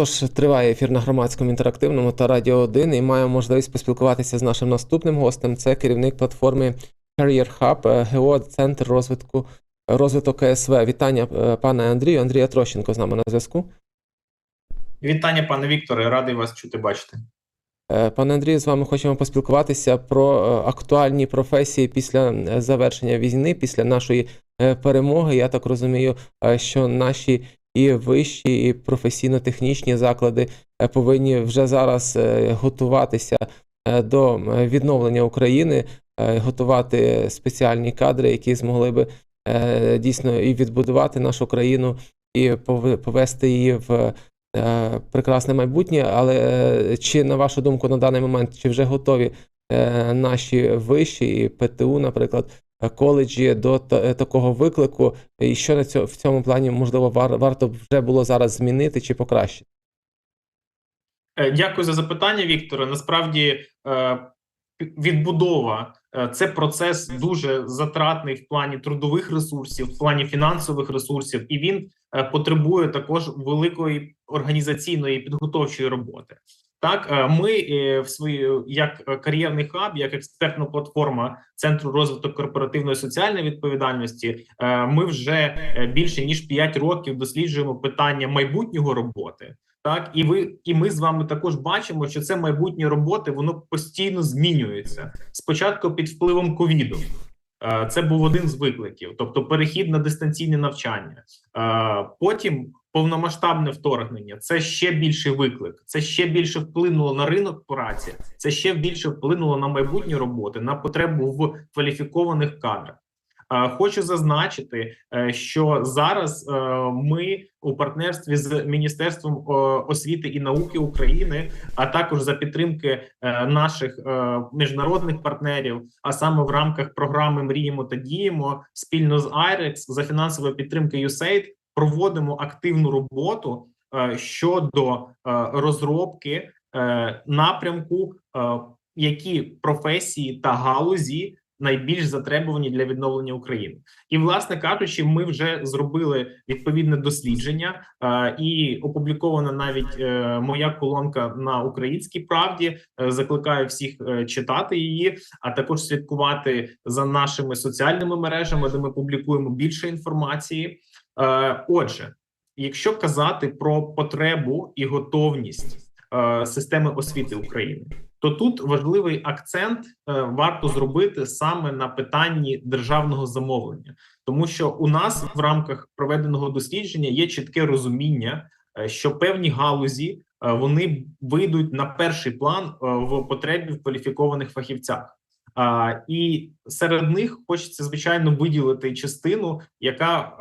Отож, триває ефір на громадському інтерактивному та Радіо 1 і маємо можливість поспілкуватися з нашим наступним гостем. Це керівник платформи Career Hub, е, ГО Центр розвитку розвиток КСВ. Вітання, е, пане Андрію. Андрія Трощенко з нами на зв'язку. Вітання, пане Вікторе, радий вас чути бачити. Е, Пане Андрію, з вами хочемо поспілкуватися про актуальні професії після завершення війни, після нашої перемоги. Я так розумію, що наші і вищі, і професійно-технічні заклади е, повинні вже зараз е, готуватися е, до відновлення України, готувати спеціальні кадри, які змогли би дійсно і відбудувати нашу країну, і пов- повести її в прекрасне майбутнє. Але чи на вашу думку на даний момент чи вже готові наші виші і ПТУ, наприклад, коледжі до е, такого виклику, і що на цьому в цьому плані можливо вар, варто вже було зараз змінити чи покращити? Е, Дякую за запитання, Вікторе. Насправді е, відбудова е, це процес дуже затратний в плані трудових ресурсів, в плані фінансових ресурсів, і він е, потребує також великої організаційної підготовчої роботи. Так, е, ми е, в свої як е, кар'єрний хаб, як експертна платформа Центру розвитку корпоративної соціальної відповідальності. Ми вже більше ніж 5 років досліджуємо питання майбутнього роботи. Так, і ви і ми з вами також бачимо, що це майбутнє роботи воно постійно змінюється. Спочатку під впливом ковіду. Це був один з викликів, тобто перехід на дистанційне навчання. Потім повномасштабне вторгнення. Це ще більший виклик. Це ще більше вплинуло на ринок праці. Це ще більше вплинуло на майбутні роботи, на потребу в кваліфікованих кадрах. Хочу зазначити, е, що зараз е, ми у партнерстві з Міністерством е, освіти і науки України, а також за підтримки наших міжнародних партнерів, а саме в рамках програми Мріємо та діємо спільно з IREX за фінансової підтримки USAID проводимо активну роботу е, щодо е, розробки е, напрямку, які професії та галузі найбільш затребувані для відновлення України. І, власне кажучи, ми вже зробили відповідне дослідження, і опублікована навіть моя колонка на українській правді. Закликаю всіх читати її, а також слідкувати за нашими соціальними мережами, де ми публікуємо більше інформації. Е, Отже, якщо казати про потребу і готовність е, системи освіти України, то тут важливий акцент е, варто зробити саме на питанні державного замовлення, тому що у нас в рамках проведеного дослідження є чітке розуміння, що певні галузі вони вийдуть на перший план в потребі в кваліфікованих фахівцях. І серед них хочеться звичайно виділити частину, яка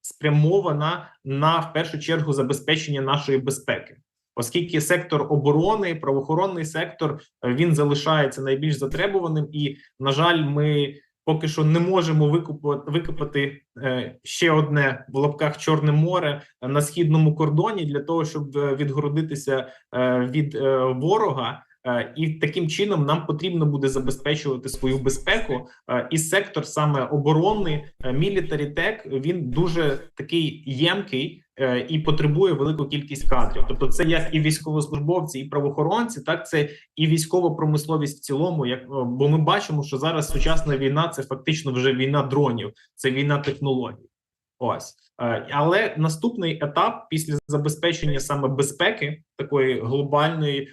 спрямована на в першу чергу забезпечення нашої безпеки, оскільки сектор оборони, правоохоронний сектор е, він залишається найбільш затребуваним, і на жаль, ми поки що не можемо викупати, викопати е, ще одне в лапках Чорне море на східному кордоні для того, щоб е, відгородитися е, від е, ворога. Е, І таким чином нам потрібно буде забезпечувати свою безпеку. Е, І сектор саме оборонний мілітарі тек він дуже такий ємкий е, і потребує велику кількість кадрів. Тобто, це як і військовослужбовці, і правоохоронці, так це і військова промисловість в цілому. Як е, бо ми бачимо, що зараз сучасна війна це фактично вже війна дронів, це війна технологій. Ось Е, але наступний етап після забезпечення саме безпеки такої глобальної е,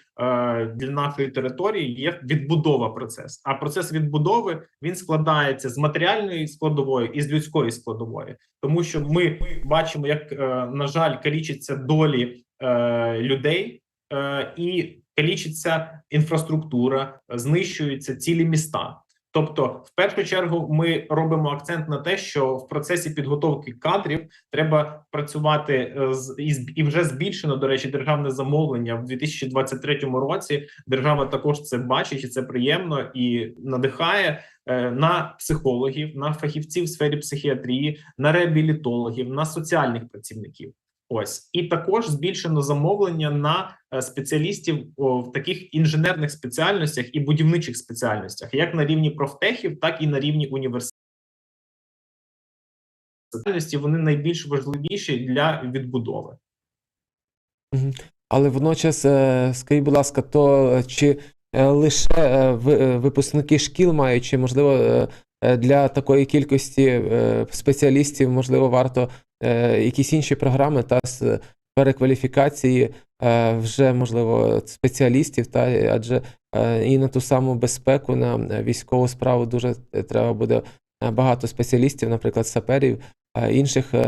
для нашої території є відбудова процес. А процес відбудови він складається з матеріальної складової і з людської складової, тому що ми бачимо, як е, на жаль, калічаться долі людей і калічиться інфраструктура, знищуються цілі міста. Тобто, в першу чергу, ми робимо акцент на те, що в процесі підготовки кадрів треба працювати е, з і вже збільшено до речі державне замовлення в 2023 році. Держава також це бачить, і це приємно і надихає е, на психологів, на фахівців в сфері психіатрії, на реабілітологів, на соціальних працівників. Ось і також збільшено замовлення на е, спеціалістів в таких інженерних спеціальностях і будівничих спеціальностях, як на рівні профтехів, так і на рівні університетів. Вони найбільш важливіші для відбудови. Але водночас, е, скажіть, будь ласка, то е, чи лише випускники шкіл мають, чи можливо для такої кількості спеціалістів, можливо, варто якісь інші програми та з перекваліфікації е, вже можливо спеціалістів, та адже е, і на ту саму безпеку, на е, військову справу дуже е, треба буде е, багато спеціалістів, наприклад, саперів, е, інших е,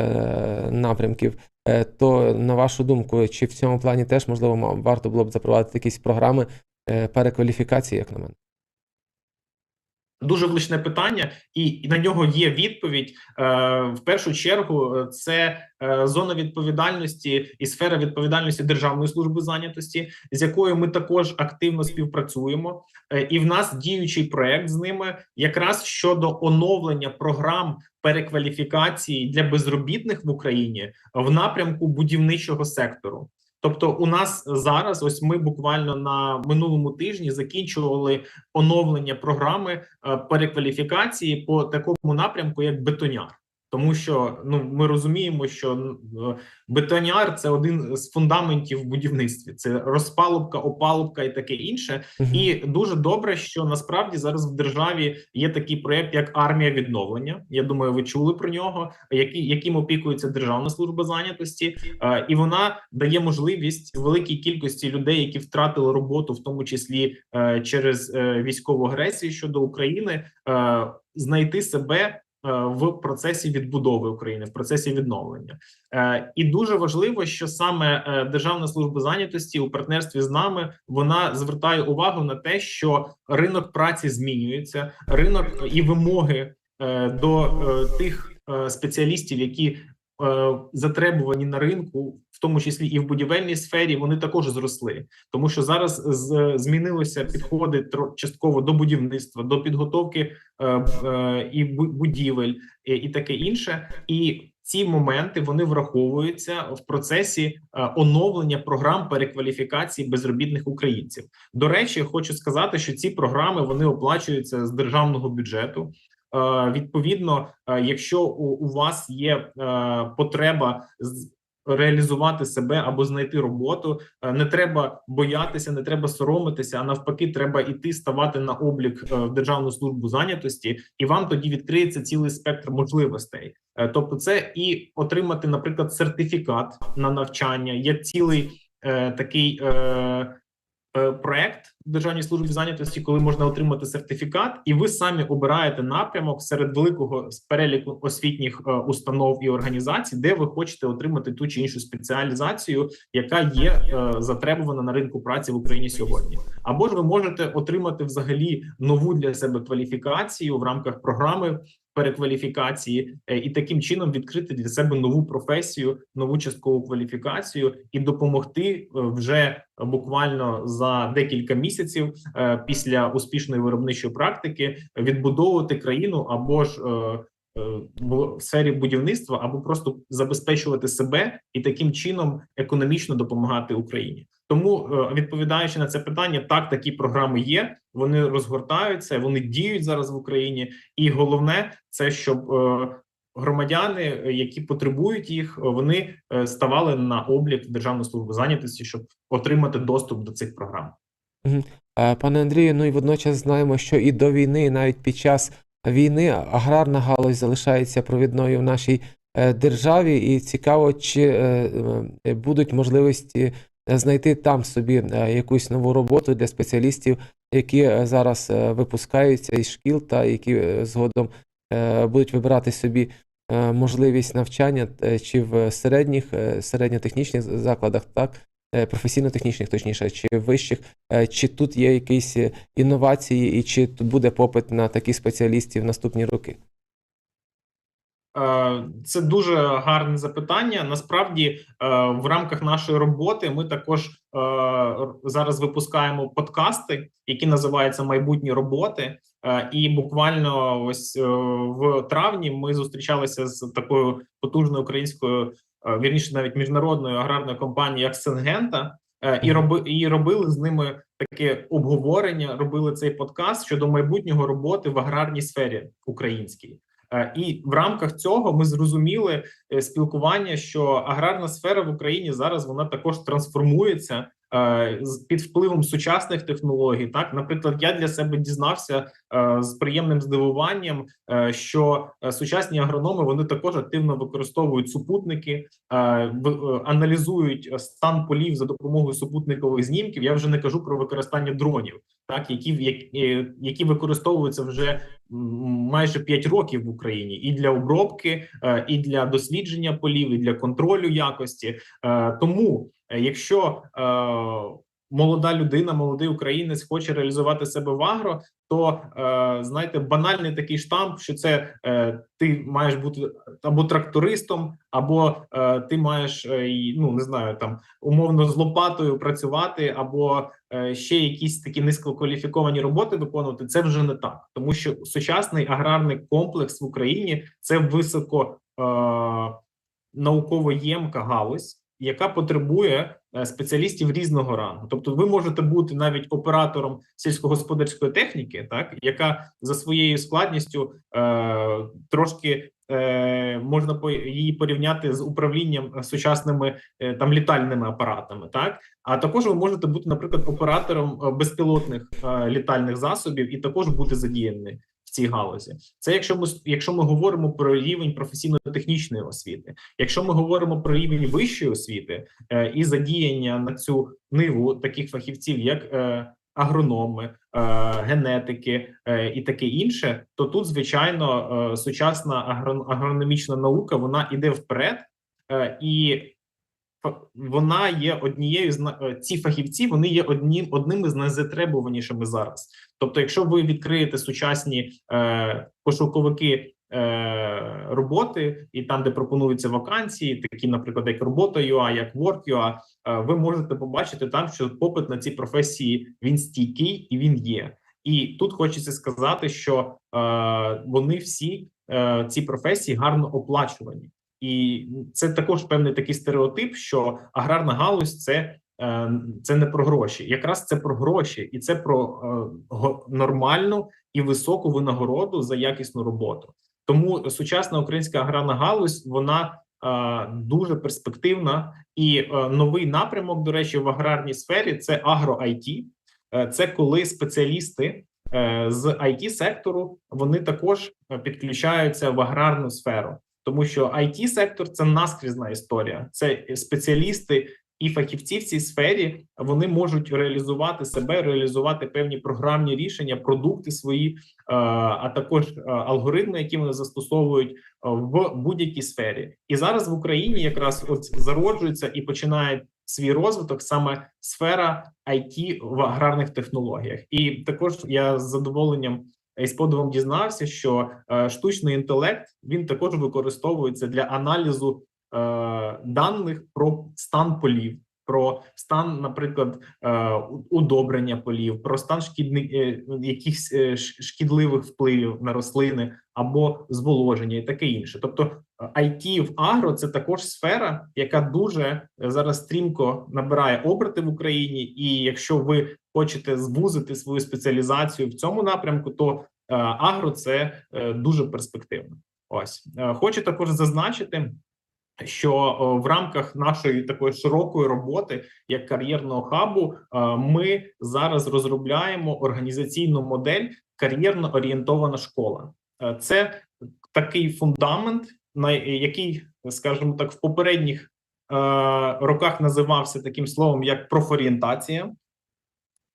напрямків. Е, То на вашу думку, чи в цьому плані теж можливо варто було б запровадити якісь програми е, перекваліфікації, як на мене? Дуже влучне питання, і на нього є відповідь. Е, в першу чергу, е, це е, зона відповідальності і сфера відповідальності Державної служби зайнятості, з якою ми також активно співпрацюємо. І в нас діючий проект з ними якраз щодо оновлення програм перекваліфікації для безробітних в Україні в напрямку будівничого сектору. Тобто, у нас зараз, ось ми буквально на минулому тижні закінчували оновлення програми е, перекваліфікації по такому напрямку, як бетоняр. Тому що ну ми розуміємо, що е, бетоняр це один з фундаментів в будівництві. Це розпалубка, опалубка і таке інше. Мгм. І дуже добре, що насправді зараз в державі є такий проект, як армія відновлення. Я думаю, ви чули про нього, який яким опікується Державна служба зайнятості, Е, і вона дає можливість великій кількості людей, які втратили роботу, в тому числі е, через військову агресію щодо України, знайти себе. Е, В процесі відбудови України, в процесі відновлення, Е, і дуже важливо, що саме е, Державна служба зайнятості у партнерстві з нами вона звертає увагу на те, що ринок праці змінюється, ринок і вимоги до тих спеціалістів, які затребувані на ринку, в тому числі і в будівельній сфері, вони також зросли, тому що зараз змінилися підходи частково до будівництва, до підготовки е, е, і будівель, і, таке інше. І ці моменти вони враховуються в процесі е, оновлення програм перекваліфікації безробітних українців. До речі, хочу сказати, що ці програми вони оплачуються з державного бюджету. Е, Відповідно, е, якщо у, вас є е, потреба реалізувати себе або знайти роботу, не треба боятися, не треба соромитися. А навпаки, треба іти ставати на облік в Державну службу зайнятості, і вам тоді відкриється цілий спектр можливостей. Тобто, це і отримати, наприклад, сертифікат на навчання. Є цілий такий е, проект в Державній службі зайнятості, коли можна отримати сертифікат, і ви самі обираєте напрямок серед великого переліку освітніх е, установ і організацій, де ви хочете отримати ту чи іншу спеціалізацію, яка є е, затребувана на ринку праці в Україні сьогодні. Або ж ви можете отримати взагалі нову для себе кваліфікацію в рамках програми перекваліфікації е, і таким чином відкрити для себе нову професію, нову часткову кваліфікацію і допомогти е, вже буквально за декілька місяців е, після успішної виробничої практики відбудовувати країну або ж в сфері будівництва, або просто забезпечувати себе і таким чином економічно допомагати Україні. Тому, е, відповідаючи на це питання, так такі програми є. Вони розгортаються, вони діють зараз в Україні, і головне це щоб е, громадяни, е, які потребують їх, вони ставали на облік Державну службу зайнятості, щоб отримати доступ до цих програм. Пане Андрію, ну і водночас знаємо, що і до війни, і навіть під час війни аграрна галузь залишається провідною в нашій державі, і цікаво, чи будуть можливості знайти там собі е, якусь нову роботу для спеціалістів, які е, зараз е, випускаються із шкіл та які е, згодом е, будуть вибирати собі е, можливість навчання е, чи в середніх, е, середньотехнічних закладах, так, е, професійно-технічних, точніше, чи вищих, Е, чи тут є якісь е, інновації, і чи тут буде попит на таких спеціалістів в наступні роки? Е, Це дуже гарне запитання. Насправді, е, в рамках нашої роботи ми також е, зараз випускаємо подкасти, які називаються майбутні роботи. І буквально ось в травні ми зустрічалися з такою потужною українською, вірніше, навіть міжнародною аграрною компанією, як Сенгента, і роби і робили з ними таке обговорення. Робили цей подкаст щодо майбутнього роботи в аграрній сфері українській. Е, І в рамках цього ми зрозуміли е, спілкування, що аграрна сфера в Україні зараз вона також трансформується під впливом сучасних технологій. Так, наприклад, я для себе дізнався е, з приємним здивуванням, е, що е, сучасні агрономи вони також активно використовують супутники, е, е, аналізують е, стан полів за допомогою супутникових знімків. Я вже не кажу про використання дронів, так які які, використовуються вже майже 5 років в Україні і для обробки, е, і для дослідження полів, і для контролю якості. Е, Тому, е, якщо е, молода людина, молодий українець хоче реалізувати себе в агро, то е, знаєте, банальний такий штамп, що це е, ти маєш бути або трактористом, або е, ти маєш е, ну не знаю, там умовно з лопатою працювати, або е, ще якісь такі низькокваліфіковані роботи виконувати. Це вже не так, тому що сучасний аграрний комплекс в Україні це високо е, науково ємка галузь, яка потребує е, спеціалістів різного рангу. Тобто, ви можете бути навіть оператором сільськогосподарської техніки, так яка за своєю складністю е, трошки е, можна її порівняти з управлінням сучасними е, там літальними апаратами, так а також ви можете бути, наприклад, оператором е, безпілотних е, літальних засобів і також бути задіяний цій галузі. Це якщо ми якщо ми говоримо про рівень професійно-технічної освіти, якщо ми говоримо про рівень вищої освіти е, і задіяння на цю ниву таких фахівців, як е, агрономи, е, генетики е, і таке інше, то тут звичайно е, сучасна агро- агрономічна наука вона іде вперед і. Фа- Вона є однією з е, ці фахівці. Вони є однім одними з найзатребуванішими зараз. Тобто, якщо ви відкриєте сучасні е, пошуковики е, роботи, і там, де пропонуються вакансії, такі, наприклад, як робота.ua, як Work.ua, е, ви можете побачити там, що попит на ці професії він стійкий і він є. І тут хочеться сказати, що е, вони всі е, ці професії гарно оплачувані, і це також певний такий стереотип, що аграрна галузь це е, це не про гроші, якраз це про гроші, і це про е, нормальну і високу винагороду за якісну роботу. Тому сучасна українська аграрна галузь вона е, дуже перспективна і е, новий напрямок, до речі, в аграрній сфері це агро IT. Це коли спеціалісти з it сектору вони також підключаються в аграрну сферу, тому що it сектор це наскрізна історія. Це спеціалісти і фахівці в цій сфері вони можуть реалізувати себе, реалізувати певні програмні рішення, продукти свої, е, а також е, алгоритми, які вони застосовують е, в будь-якій сфері. І зараз в Україні якраз от зароджується і починає свій розвиток саме сфера IT в аграрних технологіях. І також я з задоволенням і з подивом дізнався, що е, штучний інтелект він також використовується для аналізу е, даних про стан полів, про стан, наприклад, е, удобрення полів, про стан шкідних якихось шкідливих впливів на рослини або зволоження, і таке інше. Тобто, IT в агро це також сфера, яка дуже е, зараз стрімко набирає оберти в Україні. І якщо ви хочете звузити свою спеціалізацію в цьому напрямку, то е, агро це е, дуже перспективно. Ось хочу також зазначити. Що в рамках нашої такої широкої роботи, як кар'єрного хабу, ми зараз розробляємо організаційну модель кар'єрно орієнтована школа. Це такий фундамент, на який, скажімо так, в попередніх е, роках називався таким словом як профорієнтація,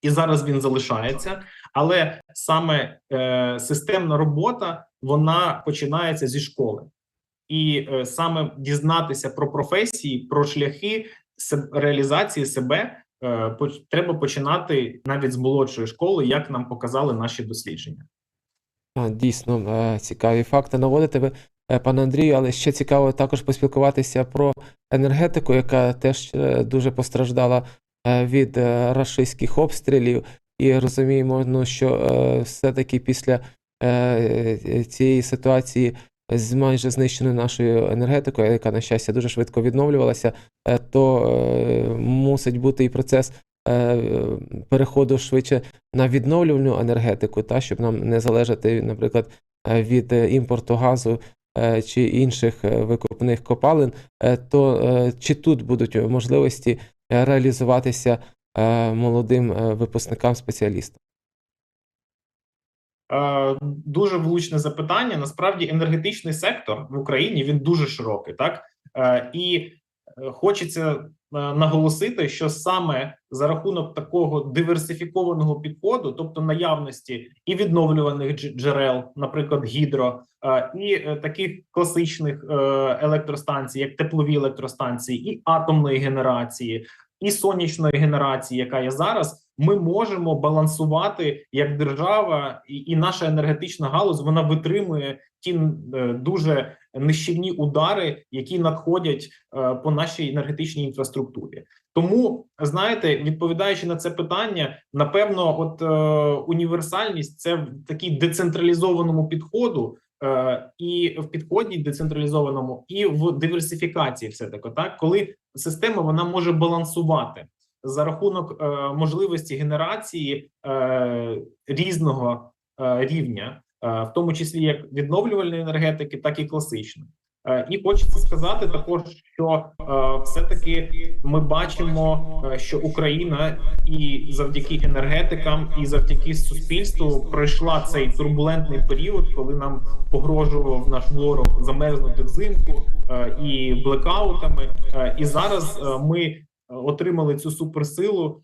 і зараз він залишається. Але саме е, системна робота вона починається зі школи, і е, саме дізнатися про професії, про шляхи реалізації себе е, поч- треба починати навіть з молодшої школи, як нам показали наші дослідження. А, Дійсно, е, цікаві факти наводите ви, пане Андрію, але ще цікаво також поспілкуватися про енергетику, яка теж е, дуже постраждала е, від е, рашистських обстрілів. І розуміємо, ну, що е, все-таки після е, е, цієї ситуації з майже знищеною нашою енергетикою, яка, на щастя, дуже швидко відновлювалася, е, то е, мусить бути і процес е, переходу швидше на відновлювальну енергетику, та щоб нам не залежати, наприклад, е, від е, імпорту газу е, чи інших е, викопних копалин, е, то е, чи тут будуть можливості е, реалізуватися е, молодим е, випускникам спеціалістам? Е, Дуже влучне запитання. Насправді, енергетичний сектор в Україні він дуже широкий, так Е, і е, хочеться е, наголосити, що саме за рахунок такого диверсифікованого підходу, тобто наявності і відновлюваних джерел, наприклад, гідро, е, і е, таких класичних е, електростанцій, як теплові електростанції, і атомної генерації, і сонячної генерації, яка є зараз, ми можемо балансувати як держава, і, і наша енергетична галузь вона витримує ті е, дуже нищівні удари, які надходять е, по нашій енергетичній інфраструктурі. Тому знаєте, відповідаючи на це питання, напевно, от е, універсальність це в такій децентралізованому підходу. е, І в підході децентралізованому, і в диверсифікації, все таки так, коли система вона може балансувати за рахунок е, можливості генерації е, різного е, рівня, в тому числі як відновлювальної енергетики, так і класичної. Е, І хочеться сказати також, що е, все-таки ми бачимо, е, що Україна і завдяки енергетикам, і завдяки суспільству пройшла цей турбулентний період, коли нам погрожував наш ворог замерзнути взимку і блекаутами. І зараз ми отримали цю суперсилу.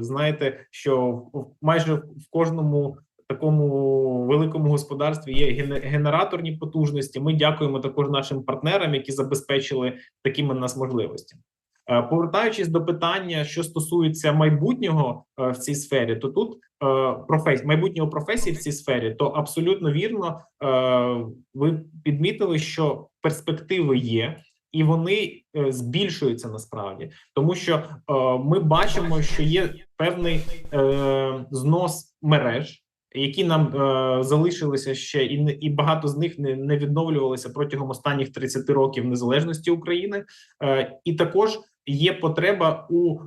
Знаєте, що майже в кожному такому великому господарстві є ген- генераторні потужності. Ми дякуємо також нашим партнерам, які забезпечили такими нас можливостями. Е, Повертаючись до питання, що стосується майбутнього е, в цій сфері, то тут професій майбутнього професії в цій сфері, то абсолютно вірно е, ви підмітили, що перспективи є. І вони е, збільшуються насправді, тому що е, ми бачимо, що є певний е, знос мереж, які нам е, залишилися ще, і і багато з них не, не відновлювалися протягом останніх 30 років незалежності України. Е, і також є потреба у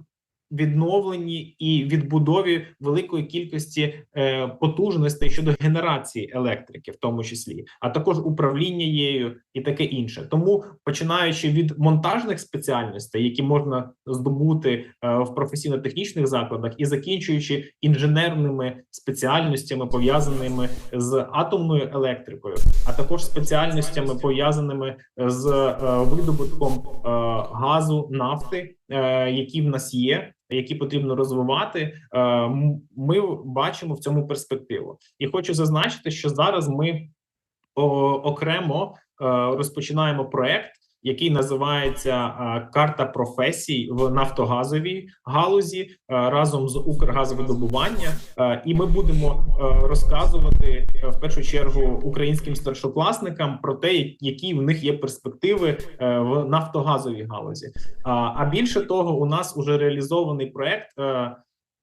відновленні і відбудові великої кількості е, потужностей щодо генерації електрики, в тому числі, а також управління її і таке інше. Тому починаючи від монтажних спеціальностей, які можна здобути е, в професійно-технічних закладах, і закінчуючи інженерними спеціальностями, пов'язаними з атомною електрикою, а також спеціальностями пов'язаними з е, видобутком е, газу, нафти, е, які в нас є. Які потрібно розвивати, е, ми бачимо в цьому перспективу, і хочу зазначити, що зараз ми окремо е, розпочинаємо проект, який називається Карта професій в нафтогазовій галузі разом з Укргазвидобування. І ми будемо розказувати в першу чергу українським старшокласникам про те, які в них є перспективи е, в нафтогазовій галузі. А, більше того, у нас уже реалізований проект е,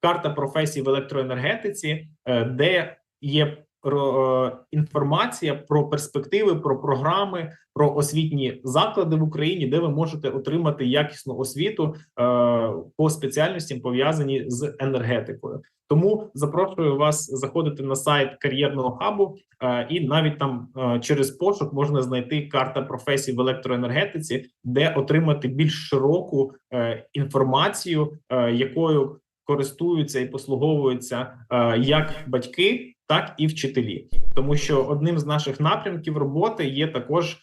Карта професій в електроенергетиці, е, де є інформація про перспективи, про програми, про освітні заклади в Україні, де ви можете отримати якісну освіту е, по спеціальностям пов'язані з енергетикою. Тому запрошую вас заходити на сайт кар'єрного хабу, е, і навіть там е, через пошук можна знайти карта професій в електроенергетиці, де отримати більш широку е, інформацію, е, якою користуються і послуговуються е, як батьки, так і вчителі, тому що одним з наших напрямків роботи є також е,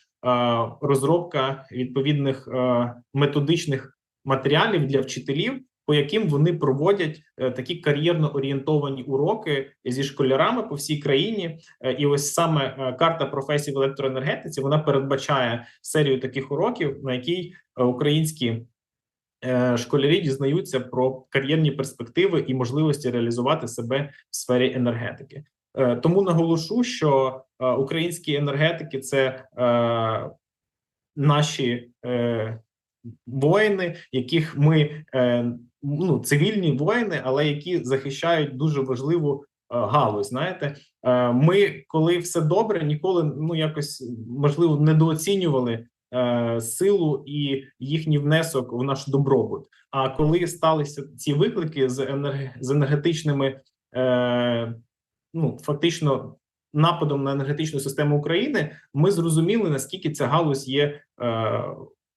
розробка відповідних е, методичних матеріалів для вчителів, по яким вони проводять е, такі кар'єрно орієнтовані уроки зі школярами по всій країні. І ось саме карта професій в електроенергетиці вона передбачає серію таких уроків, на якій українські школярі дізнаються про кар'єрні перспективи і можливості реалізувати себе в сфері енергетики. Е, Тому наголошу, що е, українські енергетики це е, наші е, воїни, яких ми е, ну цивільні воїни, але які захищають дуже важливу е, галузь. Знаєте, е, ми, коли все добре, ніколи ну якось можливо недооцінювали е, силу і їхній внесок в наш добробут. А коли сталися ці виклики з з енергетичними, е, ну фактично нападом на енергетичну систему України, ми зрозуміли наскільки ця галузь є е,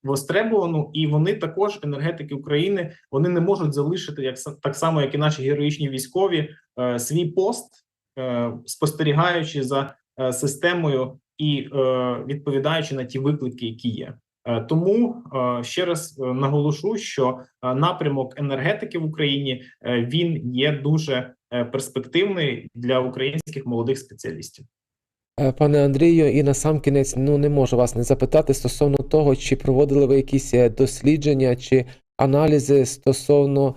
востребовану, і вони також енергетики України вони не можуть залишити як так само, як і наші героїчні військові, е, свій пост, е, спостерігаючи за е, системою і е, відповідаючи на ті виклики, які є. Е, Тому е, ще раз наголошу, що напрямок енергетики в Україні він є дуже перспективний для українських молодих спеціалістів. Пане Андрію, і на сам кінець ну не можу вас не запитати стосовно того, чи проводили ви якісь дослідження чи аналізи стосовно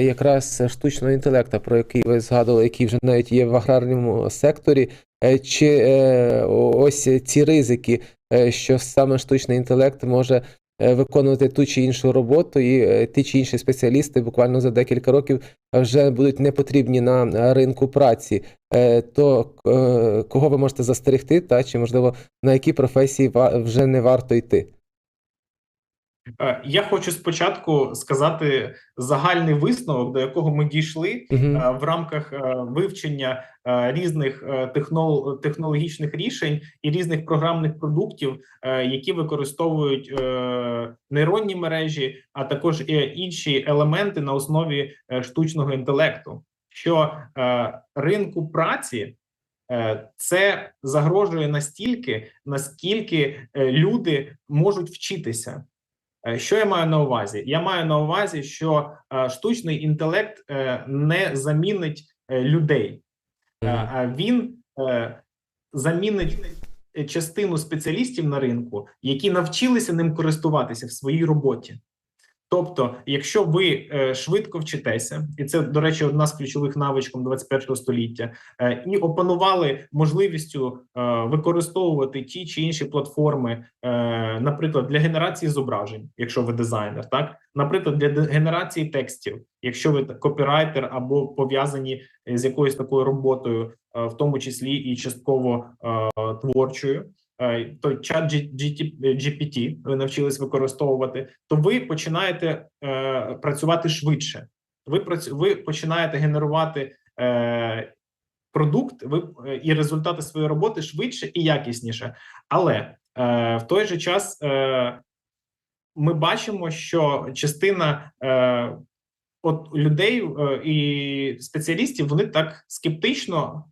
якраз штучного інтелекту, про який ви згадували, який вже навіть є в аграрному секторі, чи е, ось ці ризики, е, що саме штучний інтелект може е, виконувати ту чи іншу роботу, і е, ті чи інші спеціалісти буквально за декілька років вже будуть не потрібні на е, ринку праці. Е, то е, кого ви можете застерегти, та чи можливо на які професії вже не варто йти? Е, Я хочу спочатку сказати загальний висновок, до якого ми дійшли е, в рамках е, вивчення різних технологічних рішень і різних програмних продуктів, які використовують нейронні мережі, а також і інші елементи на основі штучного інтелекту. Що ринку праці це загрожує настільки, наскільки люди можуть вчитися. Е, Що я маю на увазі? Я маю на увазі, що е, штучний інтелект е, не замінить людей, а він замінить частину спеціалістів на ринку, які навчилися ним користуватися в своїй роботі. Тобто, якщо ви е, швидко вчитеся, і це, до речі, одна з ключових навичок 21 століття, е, і опанували можливістю е, використовувати ті чи інші платформи, наприклад, для генерації зображень, якщо ви дизайнер, так наприклад, для генерації текстів, якщо ви копірайтер або пов'язані з якоюсь такою роботою, в тому числі і частково творчою. Е, То чат GPT ви навчились використовувати, то ви починаєте е, працювати швидше. Ви працю, ви починаєте генерувати е, продукт, ви е, і результати своєї роботи швидше і якісніше. Але е, в той же час е, ми бачимо, що частина е, от людей е, і спеціалістів вони так скептично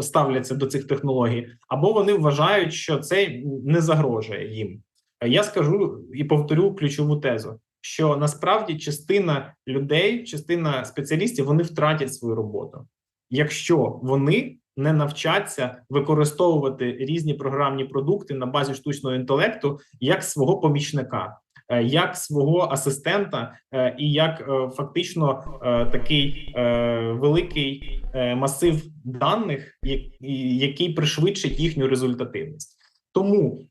ставляться до цих технологій, або вони вважають, що це не загрожує їм. Я скажу і повторю ключову тезу: що насправді частина людей, частина спеціалістів вони втратять свою роботу, якщо вони не навчаться використовувати різні програмні продукти на базі штучного інтелекту як свого помічника, як свого асистента, е, і як е, фактично е, такий е, великий е, масив даних, який пришвидшить їхню результативність. Тому е,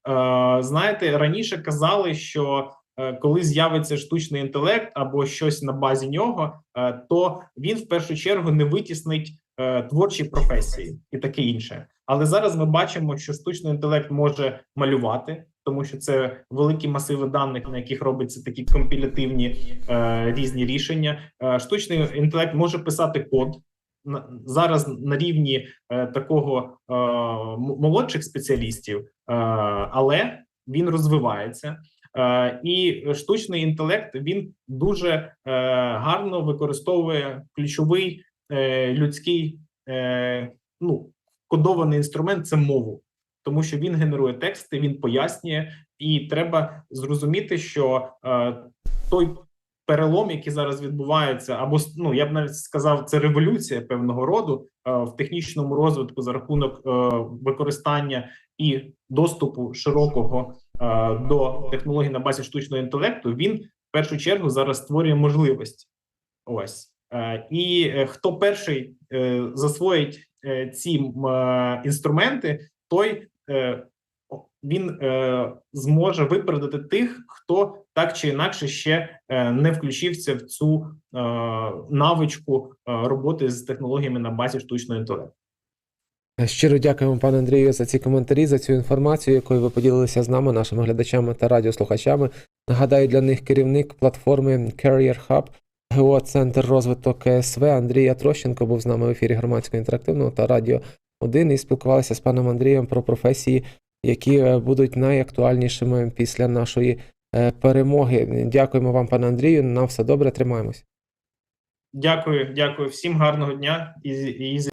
знаєте, раніше казали, що е, коли з'явиться штучний інтелект або щось на базі нього, е, то він в першу чергу не витіснить е, творчі професії і таке інше. Але зараз ми бачимо, що штучний інтелект може малювати, тому що це великі масиви даних, на яких робляться такі компілятивні е, різні рішення. Е, штучний інтелект може писати код зараз на рівні е, такого е, молодших спеціалістів, е, але він розвивається. Е, і штучний інтелект він дуже е, гарно використовує ключовий е, людський е, ну кодований інструмент це мову, тому що він генерує тексти, він пояснює, і треба зрозуміти, що е, той перелом, який зараз відбувається, або ну я б навіть сказав, це революція певного роду е, в технічному розвитку за рахунок е, використання і доступу широкого е, до технологій на базі штучного інтелекту. Він в першу чергу зараз створює можливості. Ось Е, і е, хто перший е, засвоїть ці інструменти, той він е, зможе випередити тих, хто так чи інакше ще е, не включився в цю е, навичку е, роботи з технологіями на базі штучного інтелекту. Щиро дякуємо, пане Андрію, за ці коментарі, за цю інформацію, якою ви поділилися з нами, нашими глядачами та радіослухачами. Нагадаю, для них керівник платформи Carrier Hub, ГО Центр розвиток КСВ Андрій Трощенко був з нами в ефірі громадського інтерактивного та радіо 1 і спілкувалися з паном Андрієм про професії, які е, будуть найактуальнішими після нашої е, перемоги. Дякуємо вам, пане Андрію. На все добре, тримаємось. Дякую, дякую всім гарного дня і